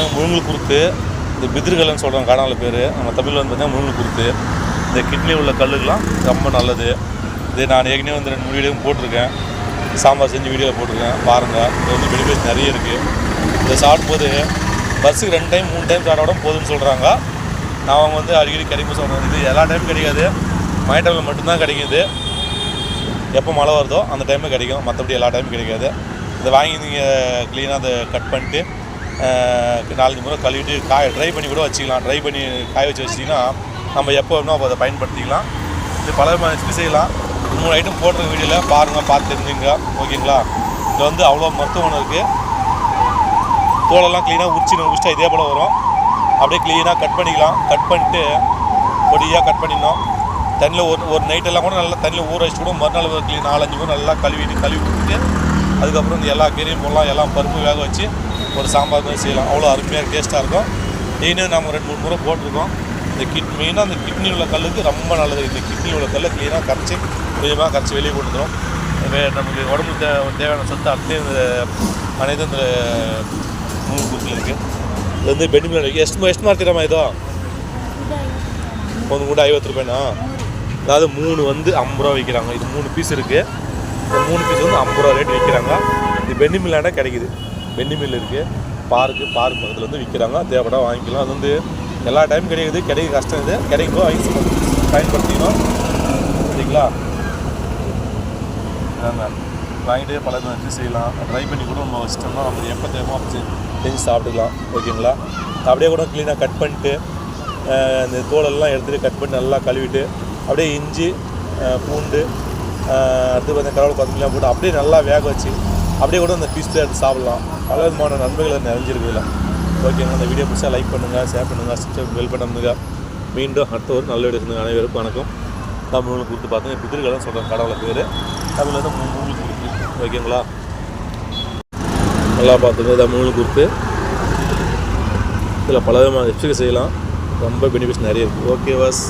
இதாங்க முழுங்கல் குருத்து இந்த பிதிர்கள்னு சொல்கிறாங்க காணாமல் பேர். நம்ம தமிழில் வந்து பார்த்தீங்கன்னா முழுங்கல் குருத்து இந்த கிட்னி உள்ள கல்லுக்கெலாம் ரொம்ப நல்லது. இது நான் ஏற்கனவே வந்து ரெண்டு மூணு வீடியோ போட்டிருக்கேன். சாம்பார் செஞ்சு வீடியோ போட்டிருக்கேன். பாருங்கள் இது வந்து பெனிஃபிட்ஸ் நிறைய இருக்குது இதை சாப்பிடும்போது பஸ்ஸுக்கு ரெண்டு டைம் மூணு டைம் சாப்பிட போதும்னு சொல்கிறாங்க நான் அவங்க வந்து அடிக்கடி கிடைக்கும் சொல்கிறேன் இது எல்லா டைமும் கிடைக்காது. மழை டைமில் மட்டும்தான் கிடைக்கிது. எப்போ மழை வருதோ அந்த டைமில் கிடைக்கும். மற்றபடி எல்லா டைமும் கிடைக்காது. இதை வாங்கி நீங்கள் க்ளீனாக அதை கட் பண்ணிட்டு நாலஞ்சு முறை கழுவிட்டு காய ட்ரை பண்ணி கூட வச்சுக்கலாம். ட்ரை பண்ணி காய வச்சு வச்சிட்டிங்கன்னா நம்ம எப்போ வேணுமோ அப்போ அதை பயன்படுத்திக்கலாம். இது பல விதமான ரெசிபி செய்யலாம். மூணு ஐட்டம் போடுற வீடியோவில் பாருங்கள் பார்த்து தெரிஞ்சுங்க ஓகேங்களா? இது வந்து அவ்வளோ மருத்துவம் இருக்குது தோலெல்லாம் க்ளீனாக உரிச்சு உரிச்சிட்டா இதே போல் வரும். அப்படியே க்ளீனாக கட் பண்ணிக்கலாம். கட் பண்ணிட்டு பொடியாக கட் பண்ணிடணும். தண்ணியில் ஒரு ஒரு நைட்டெல்லாம் கூட நல்லா தண்ணியில் ஊற வச்சு கூட மறுநாள் க்ளீன் நாலஞ்சு கூட நல்லா கழுவிட்டு கழுவி விட்டுட்டு அதுக்கப்புறம் இந்த எல்லா கீரையும் போடலாம் எல்லாம் பருப்பு வேக வச்சு ஒரு சாம்பார் மாதிரி செய்யலாம். அவ்வளோ அருமையாக டேஸ்ட்டாக இருக்கும். டெய்லியும் நம்ம ரெண்டு மூணு முறை போட்டிருக்கோம். இந்த கிட் மெயினாக அந்த கிட்னி உள்ள கல்லுக்கு ரொம்ப நல்லது. இந்த கிட்னி உள்ள கல்லை க்ளீனாக கரைச்சி கொஞ்சமாக கரைச்சி வெளியே கொடுத்துரும் நமக்கு உடம்பு தே தேவையான சத்து அப்படியே இந்த அனைத்து இந்த நூறு புக்கில் இருக்குது இது வந்து பெனிமில் இருக்குது எஸ்ட் எஸ்ட் மார்க் நம்ம இதோ? ஒன்று கூட ஐவத்து ரூபாய்னா அதாவது மூணு வந்து ஐம்பது ரூபா விற்கிறாங்க. இது மூணு பீஸ் இருக்குது இந்த மூணு பீஸ் வந்து ஐம்பது ரூபா ரேட் விற்கிறாங்க. இது பெனிமில்லாண்டா கிடைக்குது. பென்னி மில் இருக்குது பார்க்கு பார்க் பக்கத்தில் வந்து விற்கிறாங்க தேவைப்படா வாங்கிக்கலாம். அது வந்து எல்லா டைம் கிடைக்குது. கிடைக்க கஷ்டம் இது. கிடைக்கும் போது வாங்கி பயன்படுத்திக்கணும். சரிங்களா? ஆமா. வாங்கிட்டு பல விதம் வச்சு செய்யலாம். ட்ரை பண்ணி கூட நம்ம வச்சிட்டோம்னா நம்ம எப்போ தேவையோ அப்படி செஞ்சு சாப்பிட்டுக்கலாம். ஓகேங்களா? அப்படியே கூட க்ளீனாக கட் பண்ணிட்டு இந்த தோலெல்லாம் எடுத்துகிட்டு கட் பண்ணி நல்லா கழுவிட்டு அப்படியே இஞ்சி பூண்டு அடுத்து பார்த்தீங்கன்னா கடவுள் கொத்தமல்லாம் போட்டு அப்படியே நல்லா வேக வச்சு அப்படியே கூட அந்த பீஸ் எடுத்து சாப்பிடலாம். பல விதமான நன்மைகள் நிறைஞ்சிருக்குதுல ஓகேங்க அந்த வீடியோ பிடிச்சா லைக் பண்ணுங்கள் ஷேர் பண்ணுங்கள் சப்ஸ்கிரைப் பெல் பண்ணுங்க மீண்டும் அடுத்த ஒரு நல்ல வீடியோ சந்திக்கும் அனைவருக்கும் வணக்கம். தமிழ் கொடுத்து பார்த்தீங்கன்னா பிதிர்கள்னு சொல்கிறேன் கடவுளை பேர். தமிழில் வந்து மூணு கொடுத்து. ஓகேங்களா நல்லா பார்த்துங்க தமிழ் கொடுத்து. இதில் பல விதமான ரெசிபி செய்யலாம். ரொம்ப பெனிஃபிட்ஸ் நிறைய இருக்குது ஓகே வாஸ்